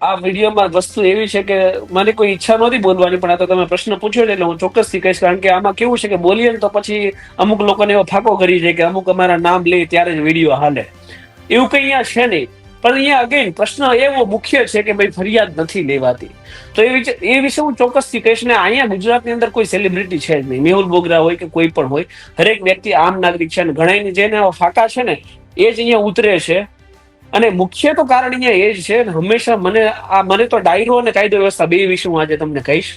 આ વિડીયોમાં વસ્તુ એવી છે કે મને કોઈ ઈચ્છા નહોતી બોલવાની, પણ આ તો તમે પ્રશ્ન પૂછ્યો એટલે હું ચોક્કસથી કહીશ, કારણ કે આમાં કેવું છે કે બોલીએ ને તો પછી અમુક લોકોને એવો ફાકો કરી છે કે અમુક અમારા નામ લે ત્યારે જ વીડિયો હાલે. એવું કંઈ અહીંયા છે નહીં. પણ અહીંયા અગેન પ્રશ્ન એવો મુખ્ય છે કે ભાઈ ફરિયાદ નથી લેવાતી. તો એ વિશે એ વિશે હું ચોક્કસથી કહીશ ને અહીંયા ગુજરાતની અંદર કોઈ સેલિબ્રિટી છે જ નહીં. મેહુલ બોગરા હોય કે કોઈ પણ હોય, હરેક વ્યક્તિ આમ નાગરિક છે અને ઘણા જેને ફાકા છે ને, એ જ અહીંયા ઉતરે છે. અને મુખ્ય તો કારણ અહીંયા એ જ છે હંમેશા મને આ મને તો ડાયરો અને કાયદો વ્યવસ્થા બે વિશે હું આજે તમને કહીશ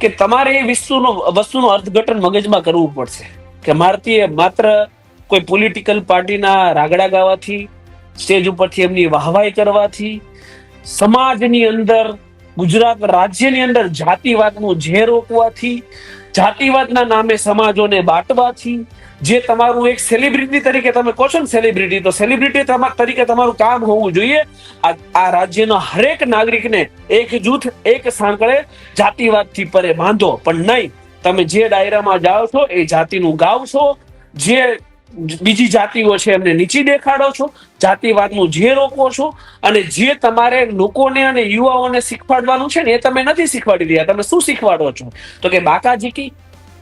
કે તમારે એ વસ્તુનો વસ્તુનું અર્થઘટન મગજમાં કરવું પડશે. કે મારતી માત્ર કોઈ પોલિટિકલ પાર્ટીના રાગડા ગાવાથી સ્ટેજ ઉપરથી એમની વાહવાઈ કરવાથી, સમાજની અંદર ગુજરાત રાજ્યની અંદર જાતિવાદનું ઝેર રોકવાથી, જાતિવાદના નામે સમાજોને બાંટવાથી, જે તમારું એક સેલિબ્રિટી તરીકે તમે કહો છો ને સેલિબ્રિટી તો સેલિબ્રિટી તરીકે તમારું કામ હોવું જોઈએ. આ રાજ્યના હરેક નાગરિકને એક જૂથ, એક સાંકળે જાતિવાદથી પરે બાંધો. પણ નહીં, તમે જે ડાયરામાં જાઓ છો, એ જાતિનું ગાવ છો. જે બીજી જાતિઓ છે, એમને નીચી દેખાડો છો, જાતિવાદનું જે રોકો છો, અને જે તમારે લોકોને અને યુવાઓને શીખવાડવાનું છે ને, એ તમે નથી શીખવાડી રહ્યા. તમે શું શીખવાડો છો? તો કે બાકા જીકી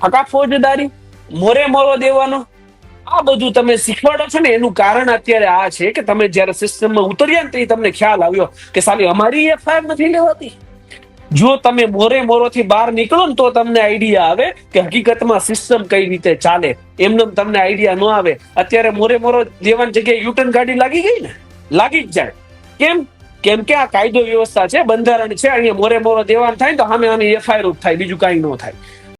હકા ફોજદારી, મોરે મોરો દેવાનો. આ બધું તમે શીખવાડો છો ને, એનું કારણ અત્યારે આ છે કે તમે જ્યારે સિસ્ટમમાં ઉતર્યા ને તે તમને ખ્યાલ આવ્યો કે સાલી અમારી એફઆઈઆર નથી લેવાતી. જો તમે મોરે મોરોથી બહાર નીકળો ને તો તમને આઈડિયા આવે કે હકીકતમાં સિસ્ટમ કઈ રીતે ચાલે. એમને તમને આઈડિયા ન આવે. અત્યારે મોરે મોરો દેવાની જગ્યાએ યુટર્ન ગાડી લાગી ગઈ ને? લાગી જ જાય. કેમ? કેમ કે આ કાયદો વ્યવસ્થા છે, બંધારણ છે, અહીંયા મોરે મોરો દેવાન થાય તો સામે આની એફઆઈઆર થાય, બીજું કાંઈ ન થાય.